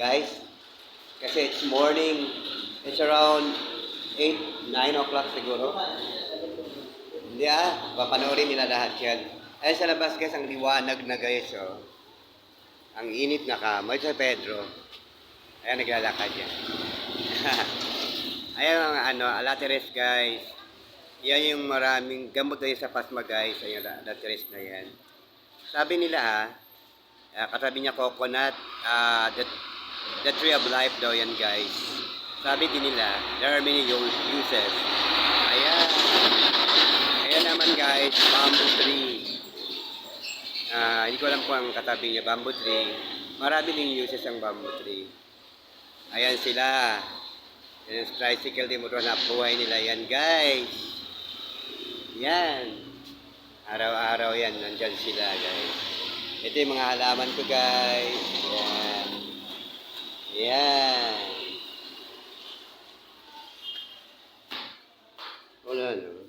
guys. Kasi it's morning. It's around 8, 9 o'clock siguro. Hindi ah, papanoorin nila lahat yan. Ay sa labas guys, ang liwanag na guys, oh. Ang init na kamoy sa Pedro. Ayan, naglalakad yan. Ayan ang ano, alateres guys. Yan yung maraming gamot na sa pasma guys. Ayan, alateres na yan. Sabi nila ha, ah, katabi niya coconut, ah, the, the tree of life daw yan guys. Sabi din nila, there are many uses. Ayan. Ayan naman guys, bamboo tree. Ah, hindi ko alam kung ang katabi niya, bamboo tree. Marami ding uses ang bamboo tree. Ayan sila. Yan yung tricycle din motor na buhay nila yan guys. Yan. Araw-araw yan, nandyan sila guys. Ito yung mga halaman ko guys. Hello.